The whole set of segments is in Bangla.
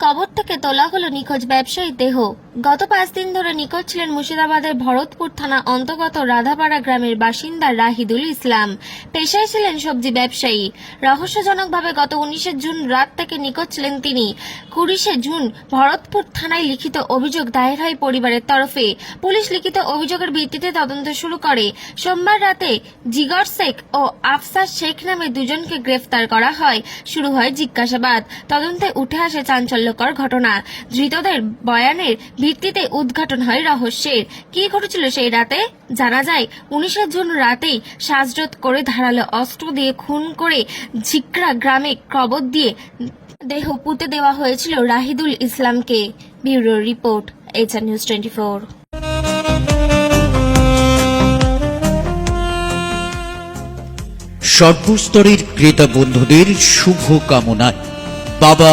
কবর থেকে তোলা হলো নিখোঁজ ব্যবসায়ীর দেহ। গত পাঁচ দিন ধরে নিখোঁজ ছিলেন মুর্শিদাবাদের ভরতপুর থানা অন্তর্গত রাধাপাড়া গ্রামের বাসিন্দা রাহিদুল ইসলাম। পেশায় ছিলেন সবজি ব্যবসায়ী। রহস্যজনকভাবে গত উনিশে জুন রাত থেকে নিখোঁজ ছিলেন তিনি। কুড়িশে জুন ভরতপুর থানায় লিখিত অভিযোগ দায়ের হয় পরিবারের তরফে। পুলিশ লিখিত অভিযোগের ভিত্তিতে তদন্ত শুরু করে। সোমবার রাতে জিগর শেখ ও আফসার শেখ নামে দুজনকে গ্রেফতার করা হয়। শুরু হয় জিজ্ঞাসাবাদ। তদন্তে উঠে আসে চাঞ্চল্যকর ঘটনা। ধৃতদের বয়ানের ভিত্তিতে উদ্ঘাটন হয় রহস্যের। কি ঘটেছিল সেই রাতে? জানা যায় উনিশে জুন রাতেই শ্বাসরোধ করে ধারালো অস্ত্র দিয়ে খুন করে ঝিকরা গ্রামে কবর দিয়ে দেহ পুঁতে দেওয়া হয়েছিল রাহিদুল ইসলামকে। Bureau report HR news twenty four. সর্বস্তরের ক্রেতা বন্ধুদের শুভ কামনায় বাবা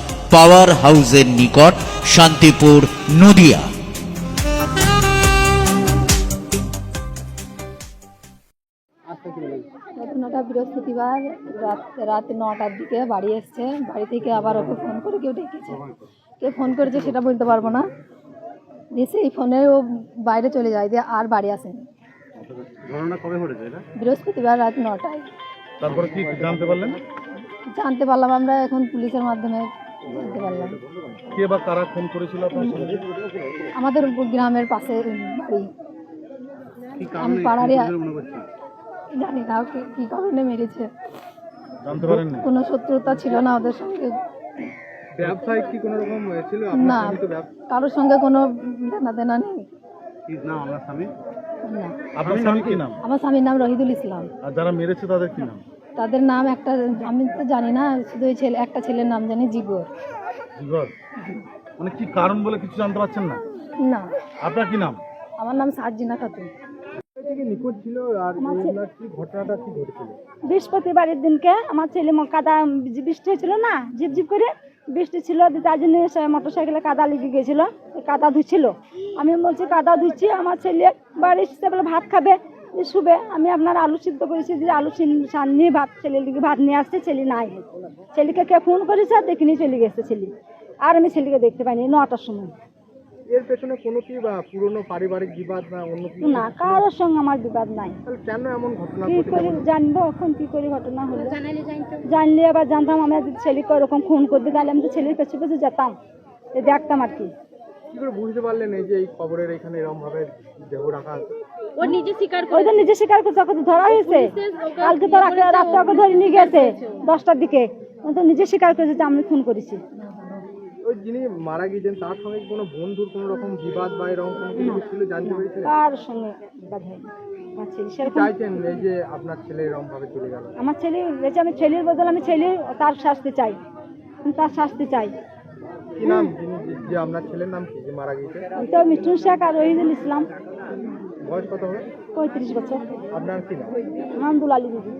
পাওয়ার হাউসের নিকট শান্তিপুর নদিয়া। ঘটনাটা বৃহস্পতিবার রাত রাত নটার দিকে বাড়ি এসছে। বাড়ি থেকে আবার ওকে ফোন করে কেউ ডেকেছে। কে ফোন করেছে সেটা বলতে পারব না। দিয়ে সেই ফোনে ও বাইরে চলে যায় দিয়ে আর বাড়ি আসেনি। ঘটনা কবে ঘটেছে এটা? বৃহস্পতিবার রাত নটায়। তারপরে কি জানতে পারলেন? জানতে পারলাম আমরা এখন পুলিশের মাধ্যমে। পারলাম কে বা কারা ফোন করেছিল আপনার সঙ্গে? আমাদের গ্রামের পাশে বাড়ি। কি আমি করছেন জানি না কী কারণে মেরেছে। জানতে কোনো শত্রুতা ছিল না ওদের সঙ্গে। ব্যবসায় কি কোনো রকম ছিল? না কারোর সঙ্গে কোনো লেনা দেনা নেই। কি নাম আপনার স্বামী? না। আপনার স্বামী কি নাম? আমার স্বামীর নাম রহিদুল ইসলাম। আর যারা মেরেছে তাদের কি নাম? তাদের নাম একটা আমি তো জানি না শুধু ওই ছেলে একটা ছেলের নাম জানি জিগর। জিগর? মানে কি কারণ বলে কিছু জানতে পারছেন না? না। আপনার কি নাম? আমার নাম সার্জিনা খাতুন। নিখোঁজ ছিল আর ঘটনাটা কি ঘটেছিল? বৃহস্পতিবারের দিনকে আমার ছেলে কাদা বৃষ্টি হয়েছিল না ঝিপঝিপ করে বৃষ্টি ছিল তার জন্য মোটর সাইকেলে কাদা লেগে গেছিল কাদা ধুচ্ছিল। আমি বলছি কাদা ধুচ্ছি আমার ছেলে বাড়ি এসে বলে ভাত খাবে শুবে আমি আপনার আলু সিদ্ধ করেছি যে আলু সিন- নিয়ে ভাত ছেলের দিকে ভাত নিয়ে আসছে ছেলে নাই। ছেলেকে কে ফোন করেছে আর দেখিনি চলে গেছে ছেলে। আর আমি ছেলেকে দেখতে পাইনি নটার সময়। এর পেছনে কোনো কি বা পুরনো পারিবারিক বিবাদ না অন্য কি না কারোর সঙ্গে আমার বিবাদ নাই। কেন এমন ঘটনা কি করে জানব এখন কি করে ঘটনা হলো? জানলে আবার জানতাম আমি যদি ছেলেকে ওরকম খুন করতে তাহলে আমি তো ছেলের পেছনে পেছনে যেতাম। এ দেখতাম আর কি। কি করে বুঝতে পারলেন এই যে এই কবরের এখানে এরকম ভাবে দেহ রাখা আছে ওই তো নিজে স্বীকার করছে ওকে ধরা হয়েছে। কালকে তো রাতে রাত্রে ওকে ধরে নিয়ে গেছে দশটার দিকে। ও তো নিজে স্বীকার করেছে যে আমি খুন করেছি। ওই যিনি মারা গিয়েছেন তার সঙ্গে কোনো বন্ধুর কোনো রকম বিবাদ বা এরকম কোনো কিছু ছিল জানতে পেরেছিলেন কার সঙ্গে বিবাদ হয়নি। আমার ছেলে কি সেরকম চাইছেন এই যে আপনার ছেলে এরকম ভাবে চলে গেল? আমার ছেলে বেঁচে আমি ছেলের বদল আমি ছেলে তার শাস্তি চাই। তার শাস্তি চাই। কি নাম যে- যে আপনার ছেলের নাম কি যে মারা গিয়েছে? আমি তো মিঠুন শেখ আর রহিদুল ইসলাম। বয়স কত হবে? পঁয়ত্রিশ বছর। আপনার কি নাম? আলী দিদি।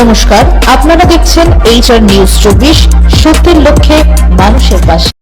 নমস্কার আপনারা দেখছেন এইচআর নিউজ চব্বিশ সত্যের লক্ষ্যে মানুষের পাশে